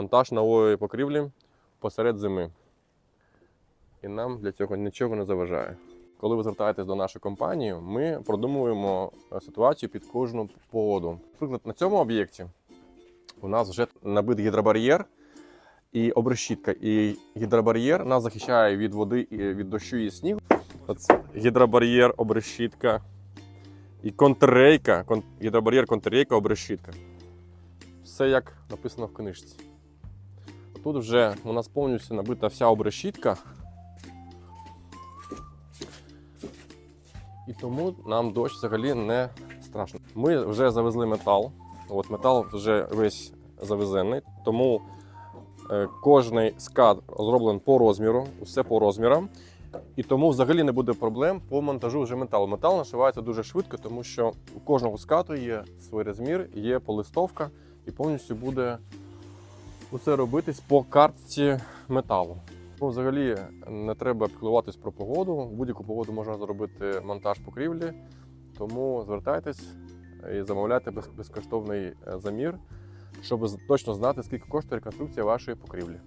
монтаж нової покрівлі посеред зими. І нам для цього нічого не заважає. Коли ви звертаєтесь до нашої компанії, ми продумуємо ситуацію під кожну погоду. Наприклад, на цьому об'єкті у нас вже набит гідробар'єр і обрешітка. І гідробар'єр нас захищає від води, від дощу і снігу. Гідробар'єр, обрешітка і контррейка. Гідробар'єр, контррейка, обрешітка. Все як написано в книжці. Тут вже у нас повністю набита вся обрешітка. І тому нам дощ взагалі не страшно. Ми вже завезли метал. От метал вже весь завезений, тому е, кожний скат зроблений по розміру, все по розмірам. І тому взагалі не буде проблем по монтажу вже металу. Метал нашивається дуже швидко, тому що у кожного скату є свій розмір, є полистовка, і повністю буде усе робитись по картці металу. Ну, взагалі не треба піклуватись про погоду. Будь-яку погоду можна зробити монтаж покрівлі, тому звертайтесь і замовляйте безкоштовний е, замір, щоб точно знати, скільки коштує реконструкція вашої покрівлі.